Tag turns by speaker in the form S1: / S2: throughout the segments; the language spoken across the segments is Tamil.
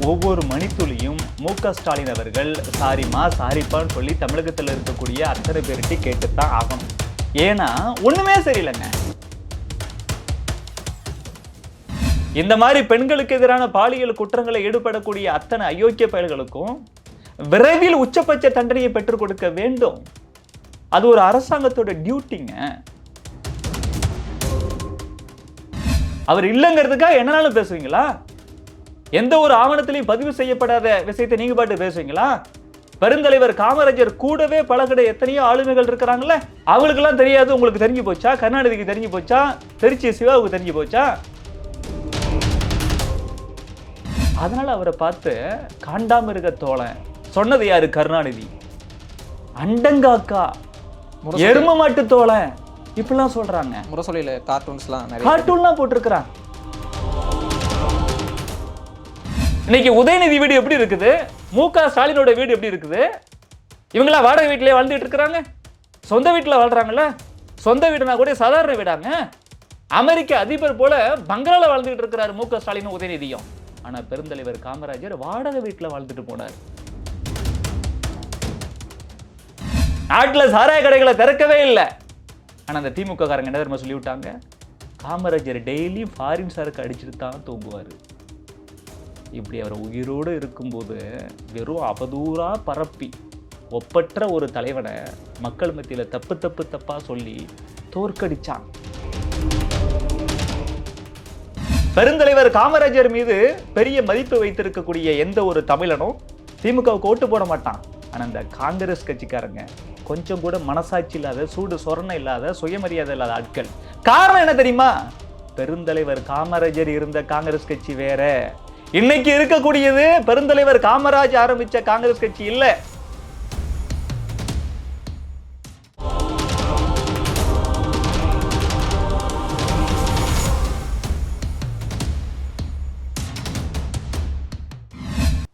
S1: ஒவ்வொரு மணித்துளியும் மு க ஸ்டாலின் அவர்கள் சாரிமா சாரிப்பான்னு சொல்லி தமிழகத்தில் இருக்கக்கூடிய அத்தனை பேர்கிட்ட கேட்டுத்தான் ஆகணும். ஏன்னா ஒண்ணுமே சரியில்லைங்க. இந்த மாதிரி பெண்களுக்கு எதிரான பாலியல் குற்றங்களை ஈடுபடக்கூடிய அத்தனை அயோக்கிய பயல்களுக்கும் விரைவில் உச்சபட்ச தண்டனையை பெற்றுக் கொடுக்க வேண்டும். அது ஒரு அரசாங்கத்தோட டியூட்டிங்க. அவர் இல்லைங்கிறதுக்காக என்னனாலும் பேசுவீங்களா? எந்த ஒரு ஆவணத்திலையும் பதிவு செய்யப்படாத விஷயத்தை நீங்க பாட்டு பேசுவீங்களா பெருந்தலைவர் காமராஜர் கூடவே பழகிட எத்தனையோ ஆளுமைகள் இருக்கிறாங்கல்ல அவங்களுக்கெல்லாம் தெரியாது உங்களுக்கு தெரிஞ்சு போச்சா? கருணாநிதிக்கு தெரிஞ்சு போச்சா? திருச்சி சிவாவுக்கு தெரிஞ்சு போச்சா? அதனால அவரை பார்த்து காண்டாமிருக தோழன் சொன்னது யாரு கருணாநிதி? அண்டங்காக்கா. எரும மாட்டு தோழன். இப்படிலாம் சொல்றாங்க.
S2: முரசொலியில் கார்ட்டூன்ஸ்லாம்
S1: கார்ட்டூன்லாம் போட்டிருக்கிறான். இன்னைக்கு உதயநிதி வீடு எப்படி இருக்குது? மு க ஸ்டாலினோட வீடு எப்படி இருக்குது? இவங்களாம் வாடகை வீட்டிலே வாழ்ந்துட்டு இருக்கிறாங்க? சொந்த வீட்டில் வாழ்றாங்கல்ல? சொந்த வீடுனா கூட சாதாரண வீடாங்க. அமெரிக்க அதிபர் போல பங்களால வாழ்ந்துட்டு இருக்கிறாரு மு க உதயநிதியும். ஆனா பெருந்தலைவர் காமராஜர் வாடகை வீட்டில் வாழ்ந்துட்டு போனார். நாட்டில் சாராய கடைகளை திறக்கவே இல்லை. ஆனா அந்த திமுக காரங்க என்ன தெரியுமா சொல்லி விட்டாங்க காமராஜர் டெய்லி ஃபாரின் சாருக்கு அடிச்சுட்டு தான் தூங்குவார். இப்படி அவர் உயிரோடு இருக்கும்போது வெறும் அவதூறா பரப்பி ஒப்பற்ற ஒரு தலைவனை மக்கள் மத்தியில் தப்பு தப்பு தப்பாக சொல்லி தோற்கடிச்சான். பெருந்தலைவர் காமராஜர் மீது பெரிய மதிப்பு வைத்திருக்கக்கூடிய எந்த ஒரு தமிழனும் திமுகவுக்கு ஓட்டு போட மாட்டான். ஆனால் இந்த காங்கிரஸ் கட்சிக்காரங்க கொஞ்சம் கூட மனசாட்சி இல்லாத சூடு சொரணை இல்லாத சுயமரியாதை இல்லாத ஆட்கள். காரணம் என்ன தெரியுமா? பெருந்தலைவர் காமராஜர் இருந்த காங்கிரஸ் கட்சி வேற. இன்னைக்கு இருக்கக்கூடியது பெருந்தலைவர் காமராஜ் ஆரம்பிச்ச காங்கிரஸ் கட்சி இல்ல.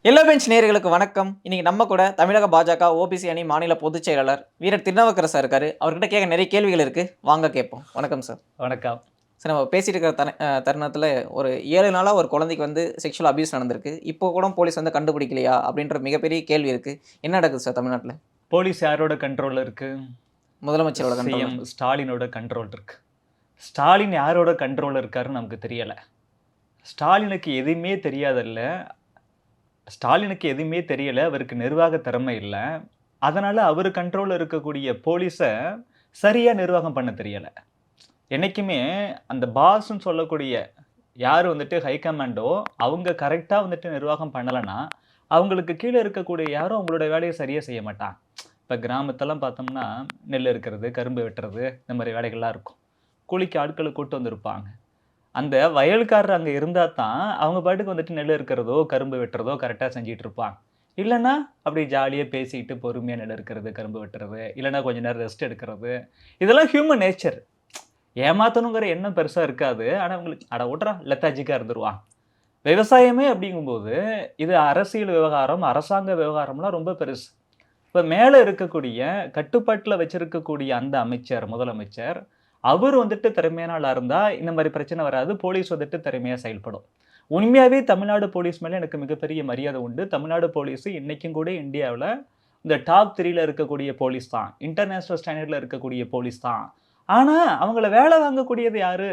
S2: எல்லா பெஞ்ச் நேயர்களுக்கு வணக்கம். இன்னைக்கு நம்ம கூட தமிழக பாஜக ஓபிசி அணி மாநில பொதுச் செயலாளர் வீரர் திருநாவுக்கரசர் இருக்காரு. அவர்கிட்ட கேட்க நிறைய கேள்விகள் இருக்கு. வாங்க கேட்போம். வணக்கம் சார்
S1: வணக்கம்.
S2: சார் நம்ம பேசிட்டு இருக்கிற அஹ் தருணத்தில் ஒரு ஏழு நாளாக ஒரு குழந்தைக்கு வந்து செக்ஷுவல் அபியூஸ் நடந்திருக்கு. இப்போ கூட போலீஸ் வந்து கண்டுபிடிக்கலையா? அப்படின்ற மிகப்பெரிய கேள்வி இருக்கு. என்ன நடக்குது சார் தமிழ்நாட்டில்?
S1: போலீஸ் யாரோட கண்ட்ரோல்ல இருக்கு?
S2: முதலமைச்சரோட
S1: சிஎம் ஸ்டாலினோட கண்ட்ரோல் இருக்கு. ஸ்டாலின் யாரோட கண்ட்ரோல் இருக்காருன்னு நமக்கு தெரியல. ஸ்டாலினுக்கு எதுவுமே தெரியாதல்ல. ஸ்டாலினுக்கு எதுவுமே தெரியல. அவருக்கு நிர்வாக திறமை இல்லை. அதனால அவர் கண்ட்ரோலில் இருக்கக்கூடிய போலீஸை சரியா நிர்வாகம் பண்ண தெரியல. என்னைக்குமே அந்த பாஸ்ன்னு சொல்லக்கூடிய யார் வந்துட்டு ஹை கமாண்டோ அவங்க கரெக்டாக வந்துட்டு நிர்வாகம் பண்ணலைன்னா அவங்களுக்கு கீழே இருக்கக்கூடிய யாரும் அவங்களோட வேலையை சரியாக செய்ய மாட்டான் இப்போ கிராமத்தெல்லாம் பார்த்தோம்னா நெல் இருக்கிறது கரும்பு வெட்டுறது இந்த மாதிரி வேலைகள்லாம் இருக்கும். கூலிக்கு ஆட்களை கூட்டு வந்திருப்பாங்க. அந்த வயல்காரர் அங்கே இருந்தால் தான் அவங்க பாட்டுக்கு வந்துட்டு நெல் இருக்கிறதோ கரும்பு வெட்டுறதோ கரெக்டாக செஞ்சிட்டு இருப்பாங்க. இல்லைன்னா அப்படி ஜாலியாக பேசிக்கிட்டு பொறுமையாக நெல் இருக்கிறது கரும்பு வெட்டுறது இல்லைன்னா கொஞ்ச நேரம் ரெஸ்ட் எடுக்கிறது. இதெல்லாம் ஹியூமன் நேச்சர் ஏமாத்தணுங்கிற எண்ணம் பெருசாக இருக்காது. ஆனால் அவங்களுக்கு அட ஓட்டுறா லெத்தாஜிக்காக இருந்துருவான் விவசாயமே அப்படிங்கும்போது இது அரசியல் விவகாரம் அரசாங்க விவகாரம்லாம் ரொம்ப பெருசு. இப்போ மேலே இருக்கக்கூடிய கட்டுப்பாட்டில் வச்சிருக்கக்கூடிய அந்த அமைச்சர் முதலமைச்சர் அவர் வந்துட்டு திறமையான ஆளாக இருந்தால் இந்த மாதிரி பிரச்சனை வராது. போலீஸ் வந்துட்டு திறமையாக செயல்படும். உண்மையாகவே தமிழ்நாடு போலீஸ் மேலே எனக்கு மிகப்பெரிய மரியாதை உண்டு. தமிழ்நாடு போலீஸ் இன்றைக்கும் கூட இந்தியாவில் இந்த டாப் த்ரீல இருக்கக்கூடிய போலீஸ் தான். இன்டர்நேஷ்னல் ஸ்டாண்டர்டில் இருக்கக்கூடிய போலீஸ் தான். ஆனால் அவங்கள வேலை வாங்கக்கூடியது யாரு?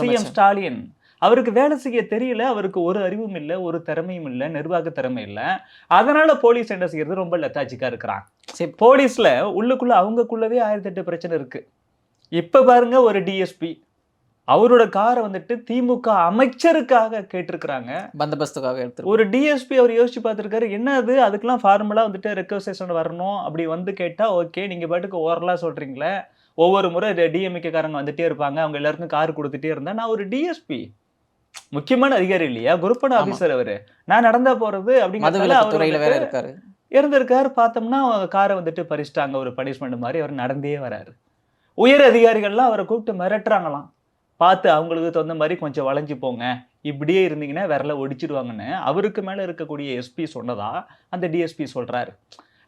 S1: சிஎம் ஸ்டாலின். அவருக்கு வேலை செய்ய தெரியல அவருக்கு ஒரு அறிவும் இல்லை ஒரு திறமையும் இல்லை நிர்வாக திறமை இல்லை. அதனால போலீஸ் என்ன செய்யறது? ரொம்ப லத்தாச்சிக்கா இருக்கிறான்
S2: சரி.
S1: போலீஸ்ல உள்ளுக்குள்ள அவங்கக்குள்ளவே ஆயிரத்தி எட்டு பிரச்சனை இருக்கு. இப்ப பாருங்க ஒரு டிஎஸ்பி அவரோட காரை வந்துட்டு திமுக அமைச்சருக்காக கேட்டிருக்கிறாங்க.
S2: பந்தோபஸ்துக்காக எடுத்து
S1: ஒரு டிஎஸ்பி அவர் யோசிச்சு பார்த்துருக்காரு என்ன அது அதுக்கெல்லாம் ஃபார்முலா வந்துட்டு ரெக்வஸ்டேஷன் வரணும். அப்படி வந்து கேட்டா ஓகே நீங்க பாட்டுக்கு ஓரலா சொல்றீங்களே. ஒவ்வொரு முறை டிஎம்கே காரங்க வந்துட்டே இருப்பாங்க. அவங்க எல்லாருக்கும் கார் கொடுத்துட்டே இருந்தா நான் ஒரு டிஎஸ்பி முக்கியமான அதிகாரி இல்லையா? குரூப்பான. ஆபீசர் அவரு. நான் நடந்தா போறது
S2: இருக்காரு.
S1: இருந்திருக்காரு. பார்த்தோம்னா அவங்க காரை வந்துட்டு பறிச்சிட்டாங்க. ஒரு பனிஷ்மெண்ட் மாதிரி அவர் நடந்தே வராரு. உயர் அதிகாரிகள்லாம் அவரை கூப்பிட்டு மிரட்டுறாங்களாம். பார்த்து அவங்களுக்கு தகுந்த மாதிரி கொஞ்சம் வளைஞ்சு போங்க. இப்படியே இருந்தீங்கன்னா விரல ஒடிச்சிடுவாங்கன்னு அவருக்கு மேல இருக்கக்கூடிய எஸ்பி சொன்னதா அந்த டிஎஸ்பி சொல்றாரு.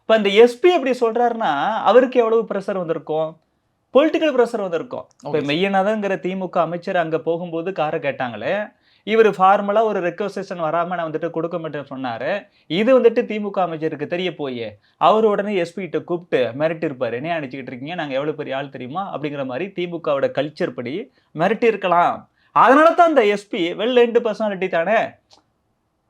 S1: இப்போ அந்த எஸ்பி அப்படி சொல்றாருன்னா அவருக்கு எவ்வளவு ப்ரெஷர் வந்திருக்கும்? பொலிட்டிக்கல் ப்ரெஷர் வந்திருக்கும் இப்போ
S2: Okay.
S1: மெய்யனாதங்கிற திமுக அமைச்சர் அங்க போகும்போது காரை கேட்டாங்களே இவர் ஃபார்மலாக ஒரு ரெக்வஸ்டேஷன் வராமல் நான் வந்துட்டு கொடுக்க மாட்டேன்னு சொன்னார். இது வந்துட்டு திமுக அமைச்சருக்கு தெரிய போய். அவர் உடனே எஸ்பிகிட்ட கூப்பிட்டு மிரட்டி இருப்பார் என்ன அடிச்சுக்கிட்டு இருக்கீங்க? நாங்கள் எவ்வளோ பெரிய ஆள் தெரியுமா? அப்படிங்கிற மாதிரி திமுகவோட கல்ச்சர் படி மிரட்டி இருக்கலாம். அதனால தான் அந்த எஸ்பி வெல் ரெண்டு பர்சனாலிட்டி தானே?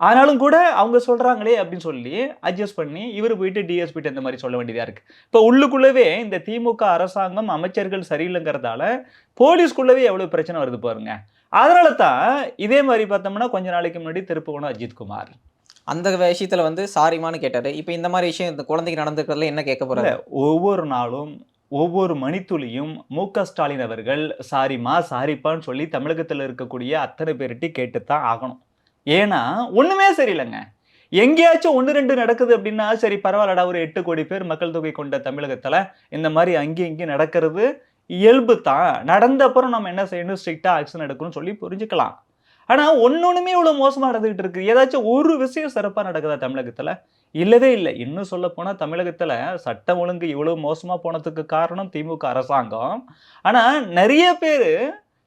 S1: ஆனாலும் கூட அவங்க சொல்றாங்களே அப்படின்னு சொல்லி அட்ஜஸ்ட் பண்ணி இவர் போயிட்டு டிஎஸ்பிட்ட இந்த மாதிரி சொல்ல வேண்டியதா இருக்கு. இப்போ உள்ளுக்குள்ளவே இந்த திமுக அரசாங்கம் அமைச்சர்கள் சரியில்லைங்கிறதால போலீஸ்க்குள்ளவே எவ்வளவு பிரச்சனை வருது பாருங்க. அதனால தான் இதே மாதிரி பார்த்தோம்னா கொஞ்ச நாளைக்கு முன்னாடி திருப்புவனம் அஜித் குமார்.
S2: அந்த விஷயத்துல வந்து சாரிமான்னு கேட்டாரு. இப்போ இந்த மாதிரி விஷயம் இந்த குழந்தைக்கு நடந்துக்கிறதுல என்ன கேட்க போறாரு?
S1: ஒவ்வொரு நாளும் ஒவ்வொரு மணித்துளியும் மு க ஸ்டாலின் அவர்கள் சாரிம்மா சாரிப்பான்னு சொல்லி தமிழகத்தில் இருக்கக்கூடிய அத்தனை பேர்கிட்ட கேட்டுத்தான் ஆகணும். ஏன்னா ஒன்றுமே சரியில்லைங்க. எங்கேயாச்சும் ஒன்று ரெண்டு நடக்குது அப்படின்னா சரி பரவாயில்லடா ஒரு எட்டு கோடி பேர் மக்கள் தொகை கொண்ட தமிழகத்தில் இந்த மாதிரி அங்கேயும் இங்கேயும் நடக்கிறது இயல்பு தான். நடந்த அப்புறம் நம்ம என்ன செய்யணும்? ஸ்ட்ரிக்டாக ஆக்ஷன் எடுக்கணும்னு சொல்லி புரிஞ்சுக்கலாம். ஆனால் ஒன்று ஒன்றுமே இவ்வளோ மோசமாக நடந்துகிட்டு இருக்குது ஏதாச்சும் ஒரு விஷயம் சிறப்பாக நடக்குதா தமிழகத்தில்? இல்லவே இல்லை. இன்னும் சொல்ல போனால் தமிழகத்தில் சட்டம் ஒழுங்கு இவ்வளோ மோசமாக போனதுக்கு காரணம் திமுக அரசாங்கம். ஆனால் நிறைய பேர்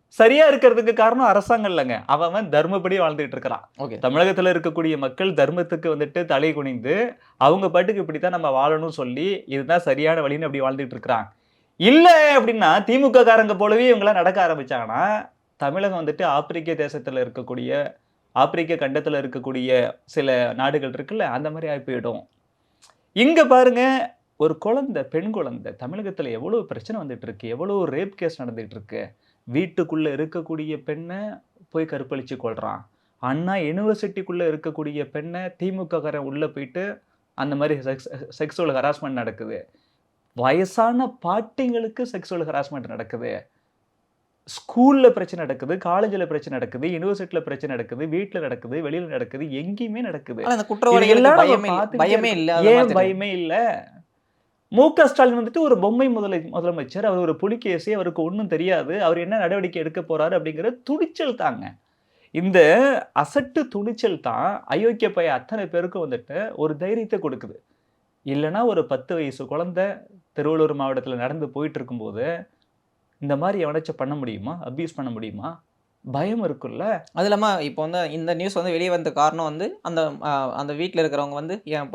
S1: சரியா இருக்கிறதுக்கு காரணம் அரசாங்கம் இல்லைங்க. அவன் தர்மப்படி வாழ்ந்துட்டு இருக்கிறான்.
S2: ஓகே.
S1: தமிழகத்துல இருக்கக்கூடிய மக்கள் தர்மத்துக்கு வந்துட்டு தலை குனிந்து அவங்க பாட்டுக்கு இப்படித்தான் நம்ம வாழணும்னு சொல்லி இதுதான் சரியான வழின்னு அப்படி வாழ்ந்துட்டு இருக்கிறான் இல்ல அப்படின்னா திமுக காரங்க போலவே இவங்கெல்லாம் நடக்க ஆரம்பிச்சாங்கன்னா தமிழகம் வந்துட்டு ஆப்பிரிக்க தேசத்துல இருக்கக்கூடிய ஆப்பிரிக்க கண்டத்துல இருக்கக்கூடிய சில நாடுகள் இருக்குல்ல அந்த மாதிரி ஆகி போயிடும். இங்க பாருங்க ஒரு குழந்தை பெண் குழந்தை தமிழகத்துல எவ்வளவு பிரச்சனை வந்துட்டு இருக்கு எவ்வளவு ரேப் கேஸ் நடந்துட்டு இருக்கு. வீட்டுக்குள்ள இருக்கக்கூடிய பெண்ணை போய் கற்பழிச்சு கொள்றான் அண்ணா யூனிவர்சிட்டிக்குள்ள இருக்கக்கூடிய பெண்ணை திமுக காரன் உள்ள போயிட்டு அந்த மாதிரி செக்ஸ் செக்ஸுவல் ஹராஸ்மெண்ட் நடக்குது. வயசான பாட்டிங்களுக்கு செக்ஸுவல் ஹராஸ்மெண்ட் நடக்குது. ஸ்கூல்ல பிரச்சனை நடக்குது காலேஜில் பிரச்சனை நடக்குது யூனிவர்சிட்டியில் பிரச்சனை நடக்குது வீட்டில் நடக்குது வெளியில நடக்குது எங்கேயுமே நடக்குது.
S2: பயமே இல்ல
S1: ஏன் பயமே இல்ல? மு க. ஸ்டாலின் வந்துட்டு ஒரு பொம்மை முதலை முதலமைச்சர். அவர் ஒரு புலிகேசி அவருக்கு ஒன்றும் தெரியாது. அவர் என்ன நடவடிக்கை எடுக்க போறாரு அப்படிங்கிற துணிச்சல் தாங்க. இந்த அசட்டு துணிச்சல் தான் அயோக்கிய பைய அத்தனை பேருக்கும் வந்துட்டு ஒரு தைரியத்தை கொடுக்குது. இல்லைன்னா ஒரு பத்து வயசு குழந்தை திருவள்ளூர் மாவட்டத்தில் நடந்து போயிட்டு இருக்கும்போது இந்த மாதிரி எவனாச்சும் பண்ண முடியுமா? அபியூஸ் பண்ண முடியுமா? பயம் இருக்குல்ல?
S2: அது இல்லாம இப்போ வந்து இந்த நியூஸ் வந்து வெளியே வந்த காரணம் வந்து அந்த அந்த வீட்டில் இருக்கிறவங்க வந்து ஏன்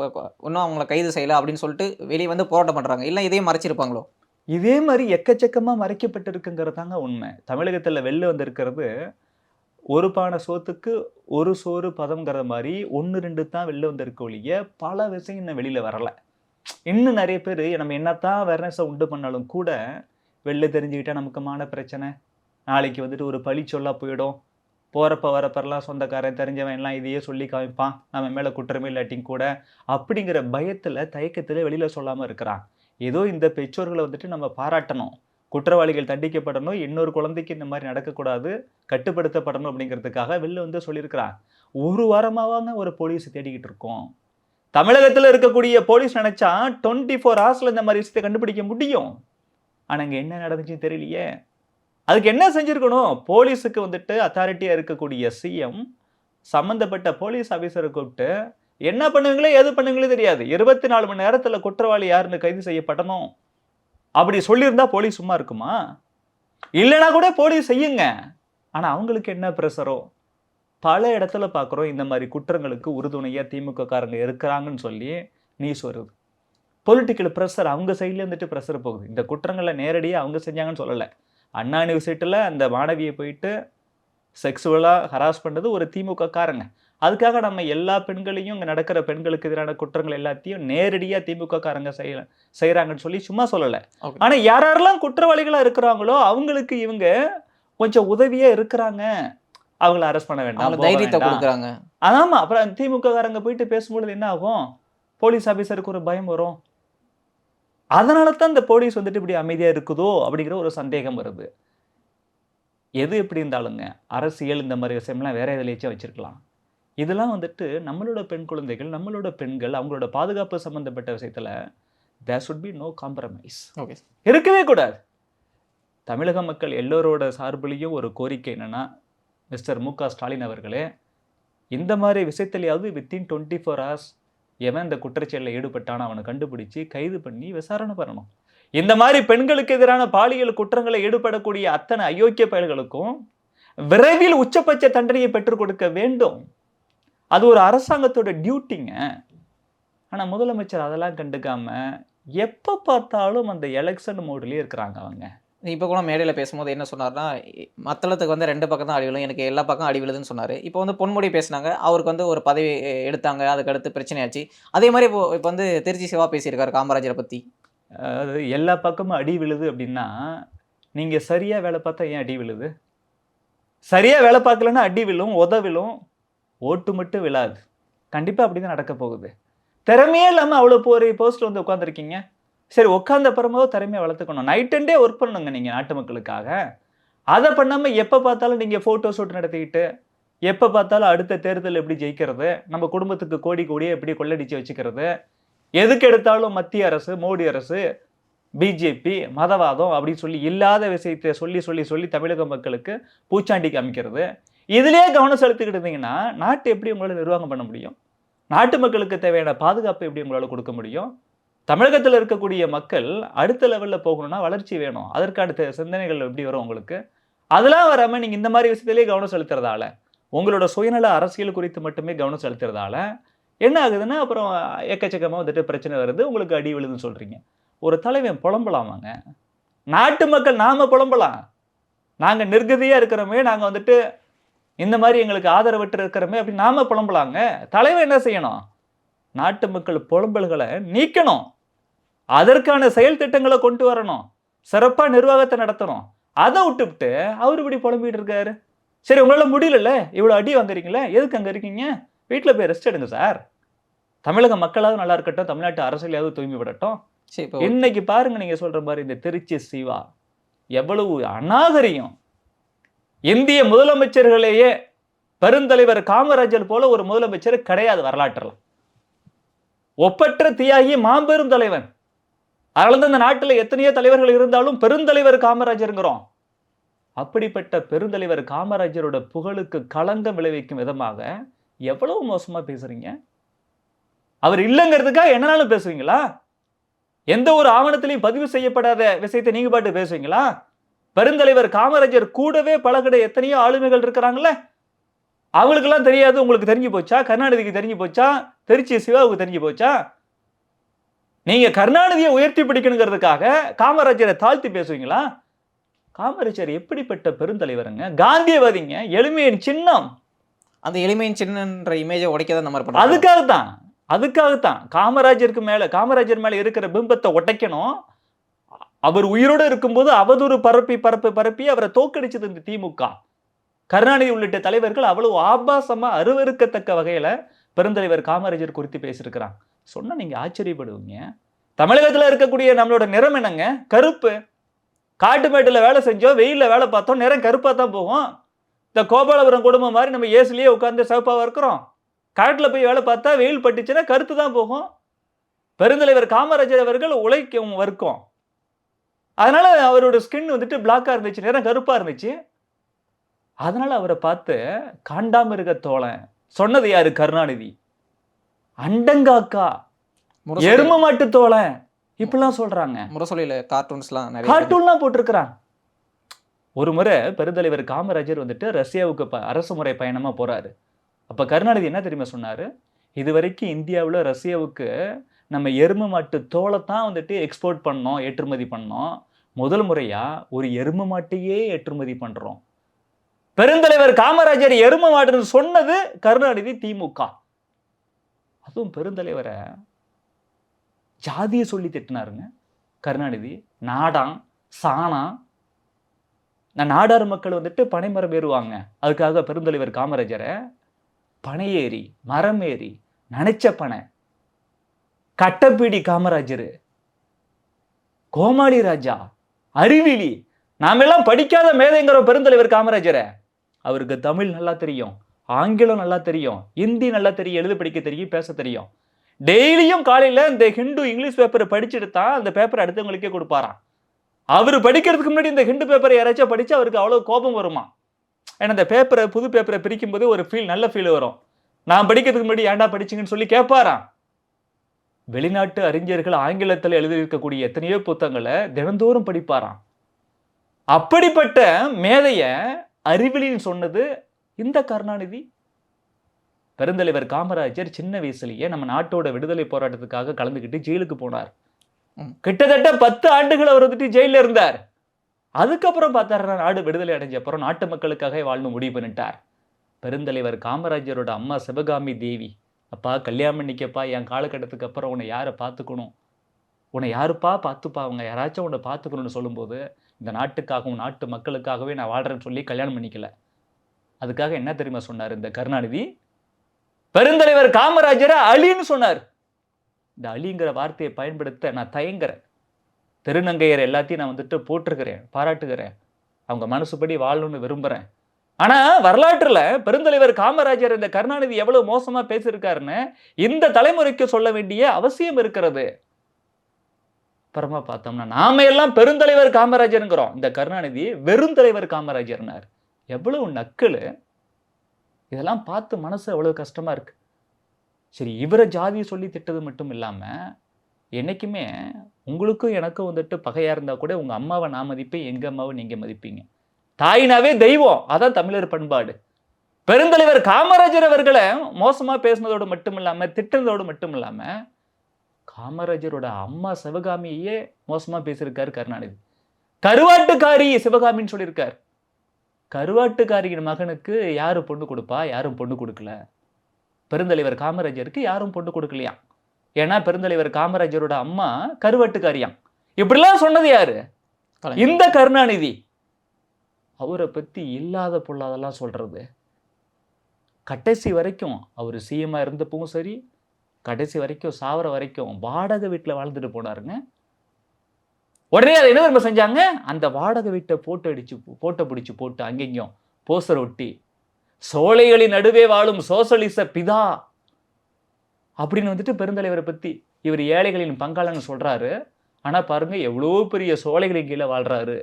S2: இன்னும் அவங்கள கைது செய்யல? அப்படின்னு சொல்லிட்டு வெளியே வந்து போராட்டம் பண்றாங்க. இல்லை இதையும் மறைச்சிருப்பாங்களோ?
S1: இதே மாதிரி எக்கச்சக்கமா மறைக்கப்பட்டிருக்குங்கிறது தாங்க உண்மை. தமிழகத்துல வெளில வந்திருக்கிறது ஒரு பானை சோத்துக்கு ஒரு சோறு பதம்ங்கிற மாதிரி ஒன்று ரெண்டு தான் வெளில வந்திருக்க ஒழிய பல விஷயம் இன்னும் வெளியில வரல. இன்னும் நிறைய பேர் நம்ம என்னத்தான் அவேர்னஸை உண்டு பண்ணாலும் கூட வெளில தெரிஞ்சுக்கிட்டா நமக்கு மான பிரச்சனை? நாளைக்கு வந்துட்டு ஒரு பழி சொல்லா போயிடும். போகிறப்ப வரப்பெல்லாம் சொந்தக்காரன் தெரிஞ்சவன் எல்லாம் இதையே சொல்லி காமிப்பான். நம்ம மேலே குற்றமே இல்லாட்டியும் கூட. அப்படிங்கிற பயத்தில் தயக்கத்தில் வெளியில் சொல்லாமல் இருக்கிறான். ஏதோ இந்த பெற்றோர்களை வந்துட்டு நம்ம பாராட்டணும். குற்றவாளிகள் தண்டிக்கப்படணும். இன்னொரு குழந்தைக்கு இந்த மாதிரி நடக்கக்கூடாது. கட்டுப்படுத்தப்படணும் அப்படிங்கிறதுக்காக வெளில வந்து சொல்லியிருக்கிறான். ஒரு வாரமாவாங்க ஒரு போலீஸ் தேடிக்கிட்டு இருக்கோம். தமிழகத்தில் இருக்கக்கூடிய போலீஸ் நினைச்சா டுவெண்ட்டி ஃபோர் ஹவர்ஸில் இந்த மாதிரி விஷயத்தை கண்டுபிடிக்க முடியும். ஆனால் இங்கே என்ன நடந்துச்சுன்னு தெரியலையே. அதுக்கு என்ன செஞ்சுருக்கணும்? போலீஸுக்கு வந்துட்டு அத்தாரிட்டியாக இருக்கக்கூடிய சிஎம் சம்மந்தப்பட்ட போலீஸ் ஆஃபீஸரை கூப்பிட்டு என்ன பண்ணுவீங்களோ எது பண்ணுவீங்களோ தெரியாது. இருபத்தி நாலு மணி நேரத்தில் குற்றவாளி யாருன்னு கைது செய்யப்படணும். அப்படி சொல்லியிருந்தா போலீஸ் சும்மா இருக்குமா? இல்லைன்னா கூட போலீஸ் செய்யுங்க. ஆனால் அவங்களுக்கு என்ன ப்ரெஷரோ பல இடத்துல பார்க்குறோம் இந்த மாதிரி குற்றங்களுக்கு உறுதுணையாக திமுக காரங்க இருக்கிறாங்கன்னு சொல்லி நியூஸ் வருது. பொலிட்டிக்கல் ப்ரெஷர் அவங்க சைட்லேருந்துட்டு ப்ரெஷர் போகுது. இந்த குற்றங்களை நேரடியாக அவங்க செஞ்சாங்கன்னு சொல்லலை. அண்ணா யூனிவர்சிட்டியில் அந்த மாணவியை போயிட்டு செக்ஸுவலாக ஹராஸ் பண்ணது ஒரு திமுக காரங்க. அதுக்காக நம்ம எல்லா பெண்களையும் இங்கே நடக்கிற பெண்களுக்கு எதிரான குற்றங்கள் எல்லாத்தையும் நேரடியாக திமுக காரங்க செய்ய செய்கிறாங்கன்னு சொல்லி சும்மா சொல்லலை. ஆனால் யார் யாரெல்லாம் குற்றவாளிகளாக இருக்கிறாங்களோ அவங்களுக்கு இவங்க கொஞ்சம் உதவியாக இருக்கிறாங்க. அவங்கள அரெஸ்ட் பண்ண வேண்டாம்
S2: தைரியத்தை. கொடுக்குறாங்க.
S1: ஆமா அப்புறம் திமுக காரங்க போயிட்டு பேசும்பொழுது என்ன ஆகும்? போலீஸ் ஆபீசருக்கு ஒரு பயம் வரும். அதனால தான் இந்த போலீஸ் வந்துட்டு இப்படி அமைதியா இருக்குதோ அப்படிங்கிற ஒரு சந்தேகம் வருது. எது எப்படி இருந்தாலுங்க அரசியல் இந்த மாதிரி விஷயம்லாம் வேற எதுலேயாச்சும் வச்சிருக்கலாம். இதெல்லாம் வந்துட்டு நம்மளோட பெண் குழந்தைகள் நம்மளோட பெண்கள் அவங்களோட பாதுகாப்பு சம்பந்தப்பட்ட விஷயத்துல there should be no compromise
S2: okay
S1: இருக்கவே கூடாது. தமிழக மக்கள் எல்லோரோட சார்பிலையும் ஒரு கோரிக்கை என்னன்னா மிஸ்டர் மு க ஸ்டாலின் அவர்களே இந்த மாதிரி விஷயத்துலையாவது வித்தின் டுவெண்ட்டி ஃபோர் ஹவர்ஸ் எவன் இந்த குற்றச்செயலில் ஈடுபட்டானோ அவனை கண்டுபிடிச்சு கைது பண்ணி விசாரணை பண்ணணும். இந்த மாதிரி பெண்களுக்கு எதிரான பாலியல் குற்றங்களை ஈடுபடக்கூடிய அத்தனை அயோக்கிய பயல்களுக்கும் விரைவில் உச்சபட்ச தண்டனையை பெற்றுக் கொடுக்க வேண்டும். அது ஒரு அரசாங்கத்தோட டியூட்டிங்க. ஆனால் முதலமைச்சர் அதெல்லாம் கண்டுக்காம எப்போ பார்த்தாலும் அந்த எலெக்ஷன் மோட்லேயே இருக்கிறாங்க அவங்க.
S2: இப்போ கூட மேடையில் பேசும்போது என்ன சொன்னார்னா மத்தளத்துக்கு வந்து ரெண்டு பக்கம் தான் அடி விழும் எனக்கு எல்லா பக்கம் அடி விழுதுன்னு சொன்னார். இப்போ வந்து பொன்முடி பேசினாங்க அவருக்கு வந்து ஒரு பதவி எடுத்தாங்க அதுக்கடுத்து பிரச்சனையாச்சு. அதே மாதிரி இப்போ இப்போ வந்து திருச்சி சிவா பேசியிருக்காரு காமராஜரை பற்றி
S1: அது எல்லா பக்கமும் அடி விழுது அப்படின்னா நீங்கள் சரியாக வேலை பார்த்தா ஏன் அடி விழுது சரியாக வேலை பார்க்கலன்னா அடி விழும் உதவிலும் ஓட்டு மட்டும் விழாது. கண்டிப்பாக அப்படி தான் நடக்க போகுது. திறமையே இல்லாமல் அவ்வளோ போகிற போஸ்ட்டில் வந்து உட்காந்துருக்கீங்க சரி உட்காந்த அப்புறமா திறமையை வளர்த்துக்கணும். நைட் அண்டே ஒர்க் பண்ணுங்க நீங்கள் நாட்டு மக்களுக்காக. அதை பண்ணாமல் எப்போ பார்த்தாலும் நீங்கள் ஃபோட்டோ ஷூட் நடத்திக்கிட்டு எப்போ பார்த்தாலும் அடுத்த தேர்தல் எப்படி ஜெயிக்கிறது நம்ம குடும்பத்துக்கு கோடி கோடியே எப்படி கொள்ளடிச்சு வச்சுக்கிறது எதுக்கு எடுத்தாலும் மத்திய அரசு மோடி அரசு பிஜேபி மதவாதம் அப்படின்னு சொல்லி இல்லாத விஷயத்தை சொல்லி சொல்லி சொல்லி தமிழக மக்களுக்கு பூச்சாண்டி காமிக்கிறது. இதிலே கவனம் செலுத்திக்கிட்டு இருந்தீங்கன்னா நாட்டை எப்படி உங்களால் நிர்வாகம் பண்ண முடியும்? நாட்டு மக்களுக்கு தேவையான பாதுகாப்பு எப்படி உங்களால் கொடுக்க முடியும்? தமிழகத்தில் இருக்கக்கூடிய மக்கள் அடுத்த லெவலில் போகணும்னா வளர்ச்சி வேணும். அதற்கான சிந்தனைகள் எப்படி வரும் உங்களுக்கு? அதெல்லாம் வராமல் நீங்கள் இந்த மாதிரி விஷயத்திலே கவனம் செலுத்துறதால உங்களோட சுயநல அரசியல் குறித்து மட்டுமே கவனம் செலுத்துறதால என்ன ஆகுதுன்னா அப்புறம் எக்கச்சக்கமாக வந்துட்டு பிரச்சனை வருது உங்களுக்கு அடி விழுதுன்னு சொல்கிறீங்க ஒரு தலைவன் புலம்பலாமாங்க? நாட்டு மக்கள் நாம் புலம்பலாம். நாங்கள் நிர்கதியாக இருக்கிறோமே நாங்கள் வந்துட்டு இந்த மாதிரி எங்களுக்கு ஆதரவற்று இருக்கிறோமே அப்படி நாம புலம்பலாங்க. தலைவன் என்ன செய்யணும்? நாட்டு மக்கள் புலம்பல்களை நீக்கணும். அதற்கான செயல் திட்டங்களை கொண்டு வரணும். சிறப்பாக நிர்வாகத்தை நடத்தணும். அதை விட்டுவிட்டு அவர் இப்படி புலம்பிட்டு இருக்காரு. சரி உங்களால் முடியலல்ல? இவ்வளோ அடி வாங்குறீங்களே எதுக்கு அங்கே இருக்கீங்க? வீட்டில் போய் ரெஸ்ட் எடுங்க சார் தமிழக மக்களாவது நல்லா இருக்கட்டும். தமிழ்நாட்டு அரசியலாவது தூய்மைப்படட்டும் இன்னைக்கு பாருங்க நீங்க சொல்ற மாதிரி இந்த திருச்சி சிவா. எவ்வளவு அநாகரியம் இந்திய முதலமைச்சர்களையே பெருந்தலைவர் காமராஜர் போல ஒரு முதலமைச்சர் கிடையாது வரலாற்றில். ஒப்பற்ற தியாகி மாபெரும் தலைவன். அதனால தான் இந்த நாட்டில் எத்தனையோ தலைவர்கள் இருந்தாலும் பெருந்தலைவர் காமராஜருங்கிறோம். அப்படிப்பட்ட பெருந்தலைவர் காமராஜரோட புகழுக்கு களங்கம் விளைவிக்கும் விதமாக எவ்வளவு மோசமாக பேசுறீங்க? அவர் இல்லைங்கிறதுக்காக என்னனாலும் பேசுவீங்களா? எந்த ஒரு ஆவணத்திலையும் பதிவு செய்யப்படாத விஷயத்தை நீங்க பாட்டு பேசுவீங்களா? பெருந்தலைவர் காமராஜர் கூடவே பழகிட எத்தனையோ ஆளுமைகள் இருக்கிறாங்கல்ல? அவங்களுக்கெல்லாம் தெரியாது உங்களுக்கு தெரிஞ்சு போச்சா? கருணாநிதிக்கு தெரிஞ்சு போச்சா? திருச்சி சிவாவுக்கு தெரிஞ்சு போச்சா? நீங்க கருணாநிதியை உயர்த்தி பிடிக்கணுங்கிறதுக்காக காமராஜரை தாழ்த்தி பேசுவீங்களா? காமராஜர் எப்படிப்பட்ட பெருந்தலைவருங்க? காந்தியவாதிங்க எளிமையின் சின்னம்.
S2: அந்த எளிமையின் சின்னன்ற இமேஜை உடைக்க தான் இந்த மாதிரி பண்ணுறாங்க
S1: அதுக்காகத்தான் அதுக்காகத்தான். காமராஜருக்கு மேல காமராஜர் மேல இருக்கிற பிம்பத்தை உடைக்கணும். அவர் உயிரோடு இருக்கும்போது அவதூறு பரப்பி பரப்பி பரப்பி அவரை தோக்கடிச்சது இந்த திமுக. கருணாநிதி உள்ளிட்ட தலைவர்கள் அவ்வளவு ஆபாசமா அருவருக்கத்தக்க வகையில பெருந்தலைவர் காமராஜர் குறித்து பேசியிருக்கிறாங்க. சொன்னால் நீங்கள் ஆச்சரியப்படுவீங்க. தமிழகத்தில் இருக்கக்கூடிய நம்மளோட நிறம் என்னங்க? கருப்பு. காட்டுமேட்டுல வேலை செஞ்சோம் வெயிலில் வேலை பார்த்தோம் நிறம் கருப்பாக தான் போகும். இந்த கோபாலபுரம் குடும்பம் மாதிரி நம்ம ஏசுலேயே உட்காந்து சிவப்பாக இருக்கிறோம். காட்டில் போய் வேலை பார்த்தா வெயில் பட்டுச்சுன்னா கருத்து தான் போகும். பெருந்தலைவர் காமராஜர் அவர்கள் உழைக்கும் வர்க்கம். அதனால் அவரோட ஸ்கின் வந்துட்டு பிளாக்காக இருந்துச்சு நேரம் கருப்பாக இருந்துச்சு. அதனால் அவரை பார்த்து காண்டாமிருக தோழன் சொன்னது யார்? கருணாநிதி. அண்டங்காக்கா எரும மாட்டு தோழன் இப்படிலாம் சொல்றாங்க.
S2: முரசொலியில் கார்ட்டூன்ஸ்லாம் நிறைய
S1: கார்ட்டூன்லாம் போட்டிருக்கிறான் ஒரு முறை பெருந்தலைவர் காமராஜர் வந்துட்டு ரஷ்யாவுக்கு ப- அரசு முறை பயணமா போறாரு. அப்ப கருணாநிதி என்ன தெரியுமா சொன்னாரு? இது வரைக்கும் இந்தியாவில் ரஷ்யாவுக்கு நம்ம எரும மாட்டு தோலைத்தான் வந்துட்டு எக்ஸ்போர்ட் பண்ணோம் ஏற்றுமதி பண்ணோம். முதல் முறையா ஒரு எரும மாட்டையே ஏற்றுமதி பண்றோம். பெருந்தலைவர் காமராஜர் எரும மாட்டுன்னு சொன்னது கருணாநிதி திமுக. அதுவும் பெருந்தலைவரை ஜாதியை சொல்லி திட்டினாருங்க. கருணாநிதி நாடாம் சாணா. நான் நாடார் மக்கள் வந்துட்டு பனைமரம் ஏறுவாங்க. அதுக்காக பெருந்தலைவர் காமராஜரை பனை ஏறி மரம் ஏறி நினைச்ச பனை கட்டப்பீடி காமராஜர் கோமாளி ராஜா அறிவிலி நாமெல்லாம் படிக்காத மேதைங்கிற பெருந்தலைவர் காமராஜரை. அவருக்கு தமிழ் நல்லா தெரியும். ஆங்கிலம் நல்லா தெரியும் ஹிந்தி நல்லா தெரியும் எழுத படிக்க தெரியும் பேச தெரியும். டெய்லியும் காலையில் இந்த ஹிந்து இங்கிலீஷ் பேப்பரை படிச்சுட்டு தான் அந்த பேப்பரை அடுத்தவங்களுக்கே கொடுப்பாராம். அவர் படிக்கிறதுக்கு முன்னாடி இந்த ஹிந்து பேப்பரை யாராச்சும் படித்து அவருக்கு அவ்வளோ கோபம் வருமா? ஏன்னா இந்த பேப்பரை புது பேப்பரை பிரிக்கும் போது ஒரு ஃபீல் நல்ல ஃபீல் வரும். நான் படிக்கிறதுக்கு முன்னாடி ஏன்டா படிச்சிங்கன்னு சொல்லி கேட்பாராம். வெளிநாட்டு அறிஞர்கள் ஆங்கிலத்தில் எழுதியிருக்கக்கூடிய எத்தனையோ புத்தகங்களை தினந்தோறும் படிப்பாராம். அப்படிப்பட்ட மேதைய அறிவிலின்னு சொன்னது இந்த கருணாநிதி பெருந்தலைவர் காமராஜர் சின்ன வயசுலயே நம்ம நாட்டோட விடுதலை போராட்டத்துக்காக கலந்துக்கிட்டு ஜெயிலுக்கு போனார். கிட்டத்தட்ட பத்து ஆண்டுகள் அவர் வந்துட்டு ஜெயில இருந்தார். அதுக்கப்புறம் பார்த்தாரு நாடு விடுதலை அடைஞ்ச அப்புறம் நாட்டு மக்களுக்காக வாழணும் முடிவு பண்ணிட்டார். பெருந்தலைவர் காமராஜரோட அம்மா சிவகாமி தேவி அப்பா கல்யாணம் பண்ணிக்கப்பா என் காலகட்டத்துக்கு அப்புறம் உன்னை யாரை பார்த்துக்கணும்? உன்னை யாருப்பா பார்த்துப்பா? அவங்க யாராச்சும் உன்னை பார்த்துக்கணும்னு சொல்லும்போது இந்த நாட்டுக்காகவும் நாட்டு மக்களுக்காகவே நான் வாழ்றேன்னு சொல்லி கல்யாணம் பண்ணிக்கல. அதுக்காக என்ன தெரியுமா சொன்னார்? இந்த கருணாநிதி பெருந்தலைவர் காமராஜரை அலின்னு சொன்னார். இந்த அலிங்கிற வார்த்தையை பயன்படுத்த நான் தயங்குறேன். திருநங்கையர் எல்லாத்தையும் நான் வந்துட்டு போட்டிருக்கிறேன் பாராட்டுகிறேன். அவங்க மனசுப்படி வாழணும்னு விரும்புகிறேன் ஆனால் வரலாற்றில் பெருந்தலைவர் காமராஜர் இந்த கருணாநிதி எவ்வளோ மோசமாக பேசியிருக்காருன்னு இந்த தலைமுறைக்கு சொல்ல வேண்டிய அவசியம் இருக்கிறது. அப்புறமா பார்த்தோம்னா நாம எல்லாம் பெருந்தலைவர் காமராஜருங்கிறோம். இந்த கருணாநிதி வெறுந்தலைவர் காமராஜர்னார். எவ்வளவு நக்கல். இதெல்லாம் பார்த்து மனசு அவ்வளவு கஷ்டமா இருக்கு. சரி இவரை ஜாதியை சொல்லி திட்டது மட்டும் இல்லாமல் என்னைக்குமே உங்களுக்கும் எனக்கும் வந்துட்டு பகையாக இருந்தால் கூட உங்கள் அம்மாவை நான் மதிப்பேன் எங்கள் அம்மாவை நீங்கள் மதிப்பீங்க. தாயினாவே தெய்வம். அதான் தமிழர் பண்பாடு. பெருந்தலைவர் காமராஜர் அவர்களை மோசமாக பேசுனதோடு மட்டும் இல்லாமல் திட்டினதோடு மட்டும் இல்லாமல் காமராஜரோட அம்மா சிவகாமியே மோசமாக பேசியிருக்காரு கருணாநிதி. கருவாட்டுக்காரி சிவகாமின்னு சொல்லியிருக்கார். கருவாட்டுக்காரியின் மகனுக்கு யாரு பொண்ணு கொடுப்பா? யாரும் பொண்ணு கொடுக்கல. பெருந்தலைவர் காமராஜருக்கு யாரும் பொண்ணு கொடுக்கலையாம் ஏன்னா பெருந்தலைவர் காமராஜரோட அம்மா கருவாட்டுக்காரியாம். இப்படிலாம் சொன்னது யாரு. இந்த கருணாநிதி. அவரை பத்தி இல்லாத பொல்லாதெல்லாம் சொல்றது. கடைசி வரைக்கும் அவர் சிஎம்மா இருந்தப்பவும் சரி கடைசி வரைக்கும் சாவர வரைக்கும் வாடகை வீட்டில் வாழ்ந்துட்டு போனாருங்க. உடனே அதை என்ன தெரியுமா செஞ்சாங்க? அந்த வாடகை வீட்டை போட்டோ அடிச்சு போட்டோ பிடிச்சி போட்டு அங்கெங்கேயும் போஸ்டர் ஒட்டி சோலைகளின் நடுவே வாழும் சோசலிச பிதா அப்படின்னு வந்துட்டு பெருந்தலைவரை பத்தி இவர் ஏழைகளின் பங்காளன்னு சொல்றாரு. ஆனா பாருங்க எவ்வளோ பெரிய சோலைகளின் கீழே வாழ்றாரு.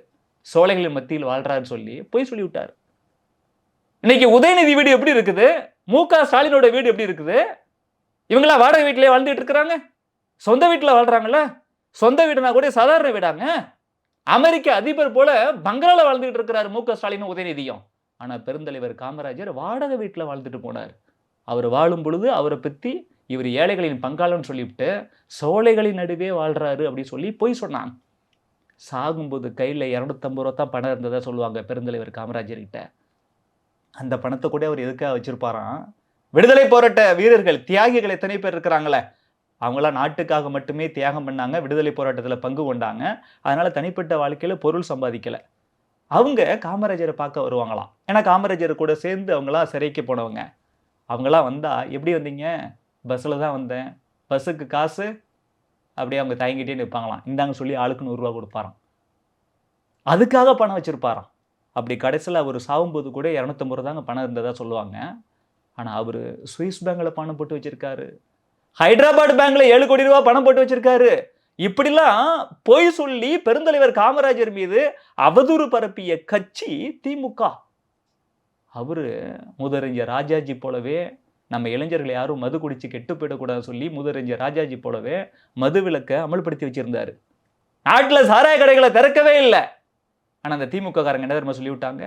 S1: சோலைகளின் மத்தியில் வாழ்றாருன்னு சொல்லி போய் சொல்லி விட்டார் இன்னைக்கு உதயநிதி வீடு எப்படி இருக்குது? மு க ஸ்டாலினோட வீடு எப்படி இருக்குது? இவங்களா வாடகை வீட்டிலே வாழ்ந்துட்டு இருக்கிறாங்க. சொந்த வீட்டில் வாழ்றாங்கல்ல? சொந்த வீடுனா கூட சாதாரண வீடாங்க. அமெரிக்க அதிபர் போல பங்களால வாழ்ந்துகிட்டு இருக்கிறார் மு க ஸ்டாலின் உதயநிதியும். ஆனால் பெருந்தலைவர் காமராஜர் வாடகை வீட்டில் வாழ்ந்துட்டு போனார். அவர் வாழும் பொழுது அவரை பற்றி இவர் ஏழைகளின் பங்காளன்னு சொல்லிவிட்டு சோலைகளின் நடுவே வாழ்கிறாரு அப்படின்னு சொல்லி போய் சொன்னான். சாகும்போது கையில் இரநூத்தம்பது ரூபா தான் பணம் இருந்ததாக சொல்லுவாங்க பெருந்தலைவர் காமராஜர்கிட்ட. அந்த பணத்தை கூட அவர் எதுக்காக வச்சிருப்பாராம்? விடுதலை போராட்ட வீரர்கள் தியாகிகள் எத்தனை பேர் இருக்கிறாங்களே? அவங்களாம் நாட்டுக்காக மட்டுமே தியாகம் பண்ணாங்க விடுதலை போராட்டத்தில் பங்கு கொண்டாங்க. அதனால் தனிப்பட்ட வாழ்க்கையில் பொருள் சம்பாதிக்கலை. அவங்க காமராஜரை பார்க்க வருவாங்களாம். ஏன்னா காமராஜர் கூட சேர்ந்து அவங்களாம் சிறைக்கு போனவங்க. அவங்களாம் வந்தால் எப்படி வந்தீங்க? பஸ்ஸில் தான் வந்தேன். பஸ்ஸுக்கு காசு? அப்படியே அவங்க தயங்கிட்டே நிற்பாங்களாம் இந்தாங்க சொல்லி ஆளுக்கு நூறுரூவா கொடுப்பாராம். அதுக்காக பணம் வச்சிருப்பாராம். அப்படி கடைசியில் அவர் சாகும்போது கூட இரநூத்தம்பது ரூபா தாங்க பணம் இருந்ததா சொல்லுவாங்க. ஆனால் அவர் சுவிஸ் பேங்கில் பணம் போட்டு வச்சுருக்காரு. ஹைதராபாத் பேங்க்ல ஏழு கோடி ரூபாய் பணம் போட்டு வச்சிருக்காரு. இப்படிலாம் பொய் சொல்லி பெருந்தலைவர் காமராஜர் மீது அவதூறு பரப்பிய கட்சி திமுக. அவரு முதறிஞர் ராஜாஜி போலவே நம்ம இளைஞர்கள் யாரும் மது குடிச்சு கெட்டு போயிடக்கூடாதுன்னு சொல்லி முதறிஞர் ராஜாஜி போலவே மது விலக்கை அமல்படுத்தி வச்சிருந்தாரு. நாட்டில் சாராய கடைகளை திறக்கவே இல்லை. ஆனால் அந்த திமுக காரங்க என்ன தெரியுமா சொல்லி விட்டாங்க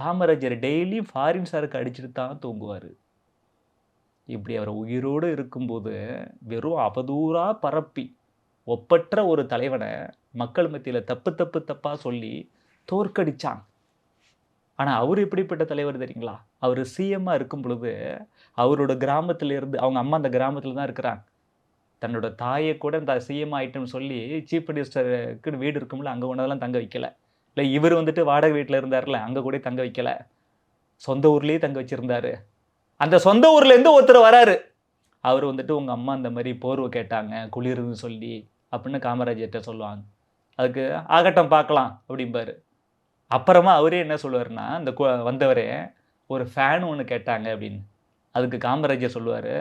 S1: காமராஜர் டெய்லியும் ஃபாரின் சாருக்கு அடிச்சுட்டு தான் தூங்குவார். இப்படி அவர் உயிரோடு இருக்கும்போது வெறும் அவதூறாக பரப்பி ஒப்பற்ற ஒரு தலைவனை மக்கள் மத்தியில் தப்பு தப்பு தப்பாக சொல்லி தோற்கடிச்சாங்க. ஆனால் அவர் எப்படிப்பட்ட தலைவர் தெரியுங்களா? அவர் சிஎம்மா இருக்கும் பொழுது அவரோட கிராமத்தில் இருந்து அவங்க அம்மா அந்த கிராமத்தில் தான் இருக்கிறாங்க. தன்னோட தாயை கூட இந்த சிஎம் ஆயிட்டோம்னு சொல்லி சீஃப் மினிஸ்டருக்கு வீடு இருக்கும்ல அங்கே ஒன்றதெல்லாம் தங்க வைக்கலை. இல்லை இவர் வந்துட்டு வாடகை வீட்டில் இருந்தார்ல அங்கே கூட தங்க வைக்கல. சொந்த ஊர்லேயே தங்க வச்சுருந்தாரு. அந்த சொந்த ஊர்லேருந்து ஒருத்தர் வராரு. அவர் வந்துட்டு உங்கள் அம்மா அந்த மாதிரி போர்வை கேட்டாங்க குளிர்னு சொல்லி அப்படின்னு காமராஜர்கிட்ட சொல்லுவாங்க. அதுக்கு ஆகட்டம் பார்க்கலாம் அப்படிம்பாரு. அப்புறமா அவரே என்ன சொல்லுவார்னா அந்த வந்தவரே ஒரு ஃபேன் ஒன்று கேட்டாங்க அப்படின்னு. அதுக்கு காமராஜர் சொல்லுவார்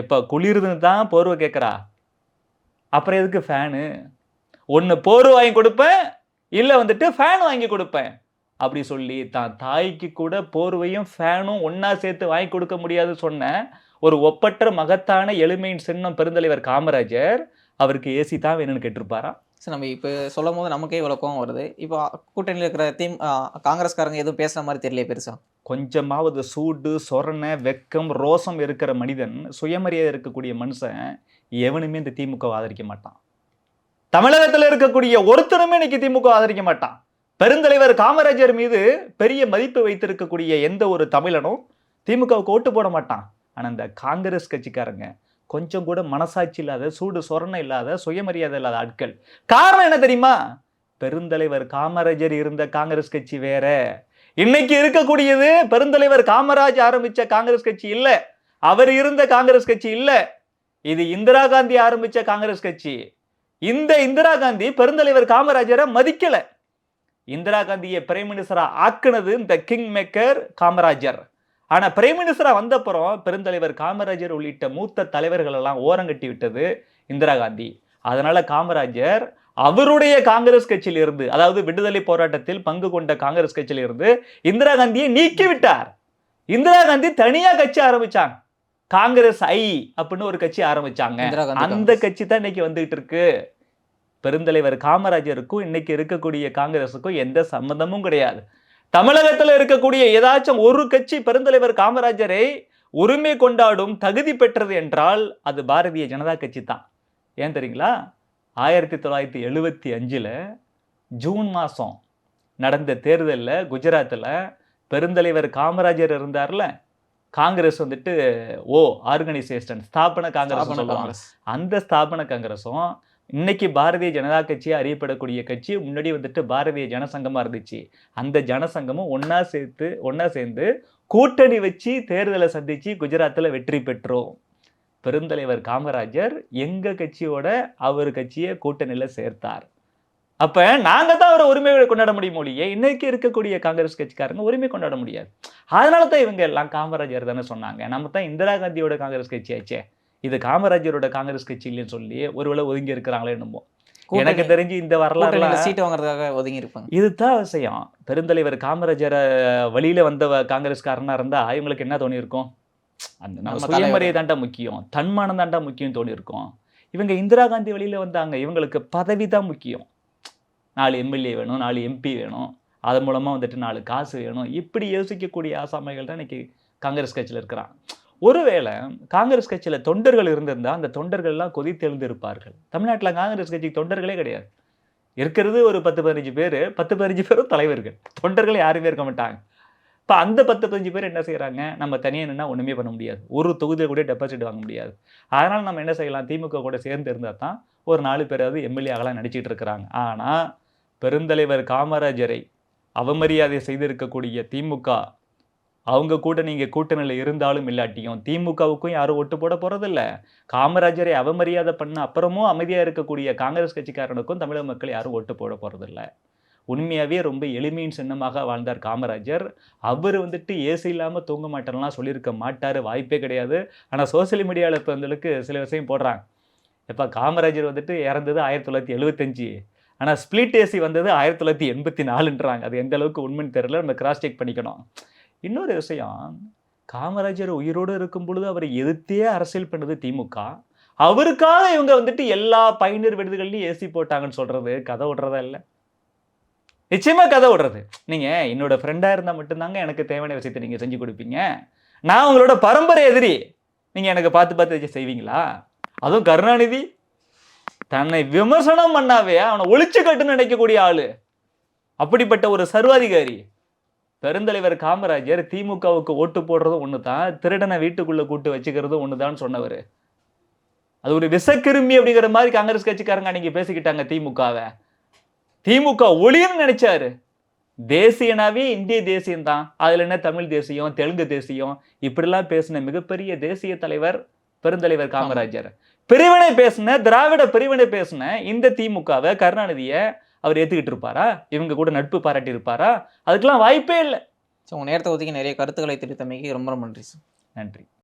S1: எப்போ குளிருதுன்னு தான் போர்வை கேட்குறா அப்புறம் எதுக்கு ஃபேனு ஒன்று போர்வை வாங்கி கொடுப்பேன் இல்லை வந்துட்டு ஃபேன் வாங்கி கொடுப்பேன். அப்படி சொல்லி தான் தாய்க்கு கூட போர்வையும் ஃபேனும் ஒன்றா சேர்த்து வாங்கி கொடுக்க முடியாது சொன்ன ஒரு ஒப்பற்ற மகத்தான எளிமையின் சின்னம் பெருந்தலைவர் காமராஜர் அவருக்கு ஏசி தான் வேணும்னு கேட்டிருப்பாரா?
S2: சரி நம்ம இப்போ சொல்லும் போது நமக்கே இவ்வளோ கோவம் வருது. இப்போ கூட்டணியில் இருக்கிற தீம் காங்கிரஸ்காரங்க எதுவும் பேசுன மாதிரி தெரியல பெருசா?
S1: கொஞ்சமாவது சூடு சொரணை வெக்கம் ரோசம் இருக்கிற மனிதன் சுயமரியாதை இருக்கக்கூடிய மனுஷன் எவனுமே இந்த திமுக ஆதரிக்க மாட்டான். தமிழகத்தில் இருக்கக்கூடிய ஒருத்தருமே இன்னைக்கு திமுக ஆதரிக்க மாட்டான். பெருந்தலைவர் காமராஜர் மீது பெரிய மதிப்பு வைத்திருக்கக்கூடிய எந்த ஒரு தமிழனும் திமுகவுக்கு ஓட்டு போட மாட்டான். ஆனால் இந்த காங்கிரஸ் கட்சிக்காரங்க கொஞ்சம் கூட மனசாட்சி இல்லாத சூடு சொரணை இல்லாத சுயமரியாதை இல்லாத ஆட்கள். காரணம் என்ன தெரியுமா? பெருந்தலைவர் காமராஜர் இருந்த காங்கிரஸ் கட்சி வேற. இன்னைக்கு இருக்கக்கூடியது பெருந்தலைவர் காமராஜ் ஆரம்பிச்ச காங்கிரஸ் கட்சி இல்லை. அவர் இருந்த காங்கிரஸ் கட்சி இல்லை. இது இந்திரா காந்தி ஆரம்பிச்ச காங்கிரஸ் கட்சி. இந்த இந்திரா காந்தி பெருந்தலைவர் காமராஜரை மதிக்கலை. இந்திரா காந்தியை பிரைம் மினிஸ்டரா ஆக்குனது இந்த கிங் மேக்கர் காமராஜர். ஆனா பிரைம் மினிஸ்டரா வந்தப்புறம் பெருந்தலைவர் காமராஜர் உள்ளிட்ட மூத்த தலைவர்கள் எல்லாம் ஓரங்கட்டி விட்டது இந்திரா காந்தி. அதனால காமராஜர் அவருடைய காங்கிரஸ் கட்சியில் இருந்து அதாவது விடுதலை போராட்டத்தில் பங்கு கொண்ட காங்கிரஸ் கட்சியில் இருந்து இந்திரா காந்தியை நீக்கி விட்டார் இந்திரா காந்தி தனியா கட்சி ஆரம்பிச்சாங்க. காங்கிரஸ் ஐ அப்படின்னு ஒரு கட்சி ஆரம்பிச்சாங்க. அந்த. கட்சி தான் இன்னைக்கு வந்துகிட்டு இருக்கு. பெருந்தலைவர் காமராஜருக்கும் இன்னைக்கு இருக்கக்கூடிய காங்கிரஸுக்கும் எந்த சம்மந்தமும் கிடையாது. தமிழகத்துல இருக்கக்கூடிய ஏதாச்சும் ஒரு கட்சி பெருந்தலைவர் காமராஜரை உரிமை கொண்டாடும் தகுதி பெற்றது என்றால் அது பாரதிய ஜனதா கட்சி தான். ஏன் தெரியுங்களா? ஆயிரத்தி தொள்ளாயிரத்தி எழுவத்தி அஞ்சில் ஜூன் மாதம் நடந்த தேர்தலில் குஜராத்தில் பெருந்தலைவர் காமராஜர் இருந்தார்ல காங்கிரஸ் வந்துட்டு ஓ ஆர்கனைசேஷன் ஸ்தாபன காங்கிரஸ். அந்த ஸ்தாபன காங்கிரஸும் இன்னைக்கு பாரதிய ஜனதா கட்சியாக அறியப்படக்கூடிய கட்சி முன்னாடி வந்துட்டு பாரதிய ஜனசங்கமாக இருந்துச்சு. அந்த ஜனசங்கமும் ஒன்றா சேர்த்து ஒன்றா சேர்ந்து கூட்டணி வச்சு தேர்தலை சந்தித்து குஜராத்தில் வெற்றி பெற்றோம். பெருந்தலைவர் காமராஜர் எங்கள் கட்சியோட அவர் கட்சியை கூட்டணியில் சேர்த்தார். அப்போ நாங்கள் தான் அவரை உரிமைகளை கொண்டாட முடியும் ஒழிய இன்னைக்கு இருக்கக்கூடிய காங்கிரஸ் கட்சிக்காரங்க உரிமை கொண்டாட முடியாது. அதனால தான் இவங்க எல்லாம் காமராஜர் தானே சொன்னாங்க. நம்ம தான் இந்திரா காந்தியோட காங்கிரஸ் கட்சி ஆச்சே. இது காமராஜரோட காங்கிரஸ் கட்சி இல்லைன்னு சொல்லி ஒருவேளை ஒதுங்கி இருக்கிறாங்களே என்னமோ எனக்கு தெரிஞ்சு இந்த வரலாறு
S2: சீட்டு வாங்குறதுக்காக ஒதுங்கி இருப்பாங்க
S1: இதுதான் விஷயம். பெருந்தலைவர் காமராஜரை வழியில வந்த காங்கிரஸ்காரனா இருந்தா இவங்களுக்கு என்ன தோணி இருக்கும் அந்த நம்ம சுயமரியை தாண்டா முக்கியம். தன்மானம் தாண்டா முக்கியம் தோணி இருக்கும் இவங்க இந்திரா காந்தி வழியில வந்தாங்க. இவங்களுக்கு பதவி தான் முக்கியம். நாலு எம்எல்ஏ வேணும் நாலு எம்பி வேணும். அது மூலமா வந்துட்டு நாலு காசு வேணும். இப்படி யோசிக்கக்கூடிய ஆசாமிகள் தான் இன்னைக்கு காங்கிரஸ் கட்சியில இருக்கிறான் ஒருவேளை காங்கிரஸ் கட்சியில் தொண்டர்கள் இருந்திருந்தால் அந்த தொண்டர்கள்லாம் கொதித்தெழுந்திருப்பார்கள். தமிழ்நாட்டில் இருப்பார்கள் காங்கிரஸ் கட்சி தொண்டர்களே கிடையாது. இருக்கிறது ஒரு பத்து பதினஞ்சு பேர் பத்து பதினஞ்சு பேரும் தலைவர்கள். தொண்டர்கள் யாருமே இருக்க மாட்டாங்க. இப்போ அந்த பத்து பதினஞ்சு பேர் என்ன செய்கிறாங்க நம்ம தனியாக என்னென்னா ஒன்றுமே பண்ண முடியாது. ஒரு தொகுதியில் கூட டெபாசிட் வாங்க முடியாது. அதனால் நம்ம என்ன செய்யலாம்? திமுக கூட சேர்ந்து இருந்தால் தான் ஒரு நாலு பேராவது எம்எல்ஏ ஆகலாம் நடிச்சிட்டு இருக்கிறாங்க. ஆனால் பெருந்தலைவர் காமராஜரை அவமரியாதை செய்திருக்கக்கூடிய திமுக அவங்க கூட நீங்கள் கூட்டணியில் இருந்தாலும் இல்லாட்டியும் திமுகவுக்கும் யாரும் ஒட்டு போட போகிறதில்ல காமராஜரை அவமரியாதை பண்ண அப்புறமும் அமைதியாக இருக்கக்கூடிய காங்கிரஸ் கட்சிக்காரனுக்கும் தமிழக மக்கள் யாரும் ஒட்டு போட போகிறதில்ல உண்மையாகவே ரொம்ப எளிமையின் சின்னமாக வாழ்ந்தார் காமராஜர். அவர் வந்துட்டு ஏசி இல்லாமல் தூங்க மாட்டேன்லாம் சொல்லியிருக்க மாட்டார். வாய்ப்பே கிடையாது. ஆனால் சோசியல் மீடியாவில் இப்போ வந்துருக்கு சில விஷயம் போடுறாங்க. இப்போ காமராஜர் வந்துட்டு இறந்தது ஆயிரத்தி தொள்ளாயிரத்தி எழுபத்தஞ்சு ஆனால் ஸ்பிளிட் ஏசி வந்தது ஆயிரத்தி தொள்ளாயிரத்தி எண்பத்தி நாலுன்றாங்க. அது எந்த அளவுக்கு உண்மைன்னு தெரியல. நம்ம கிராஸ் செக் பண்ணிக்கணும். இன்னொரு விஷயம் காமராஜர் உயிரோடு இருக்கும் பொழுது அவரை எதிர்த்தே அரசியல் பண்ணது திமுக. அவருக்காக இவங்க வந்துட்டு எல்லா பயனர் விடுதிகள்லையும் ஏசி போட்டாங்கன்னு சொல்றது கதை விடுறதா இல்லை. நிச்சயமா கதை விடுறது. நீங்க என்னோட ஃப்ரெண்டா இருந்தா மட்டும்தாங்க எனக்கு தேவையான விஷயத்தை நீங்க செஞ்சு கொடுப்பீங்க. நான் உங்களோட பரம்பரை எதிரி. நீங்க எனக்கு பார்த்து பார்த்து வச்சு செய்வீங்களா? அதுவும் கருணாநிதி. தன்னை விமர்சனம் பண்ணாவே அவனை ஒழிச்சு கட்டுன்னு நினைக்கக்கூடிய ஆளு. அப்படிப்பட்ட ஒரு சர்வாதிகாரி. பெருந்தலைவர் காமராஜர் திமுகவுக்கு ஓட்டு போடுறதும் ஒன்று தான் திருடனை வீட்டுக்குள்ளே கூட்டு வச்சுக்கிறதும் ஒன்று தான் சொன்னவர். அது ஒரு விஷக்கிருமி அப்படிங்கிற மாதிரி காங்கிரஸ் கட்சிக்காரங்க அன்னைக்கு பேசிக்கிட்டாங்க திமுகவை. திமுக ஒளின்னு நினைச்சாரு. தேசியனாவே இந்திய தேசியம் தான். அதில் என்ன தமிழ் தேசியம் தெலுங்கு தேசியம்? இப்படிலாம் பேசின மிகப்பெரிய தேசிய தலைவர் பெருந்தலைவர் காமராஜர். பிரிவினை பேசின திராவிட பிரிவினை பேசின இந்த திமுகவை கருணாநிதியை அவர் ஏத்துக்கிட்டு இருப்பாரா? இவங்க கூட நட்பு பாராட்டி இருப்பாரா? அதுக்கெல்லாம் வாய்ப்பே இல்லை.
S2: ஸோ உங்கள் நேரத்தை ஒதுக்கி நிறைய கருத்துக்களை திருத்தமைக்கு ரொம்ப ரொம்ப நன்றி சார்
S1: நன்றி.